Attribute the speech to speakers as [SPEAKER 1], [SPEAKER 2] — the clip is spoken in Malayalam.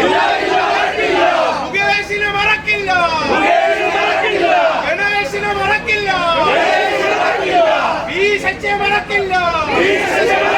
[SPEAKER 1] മറക്കില്ല. മറക്കില്ല. മറക്കില്ല.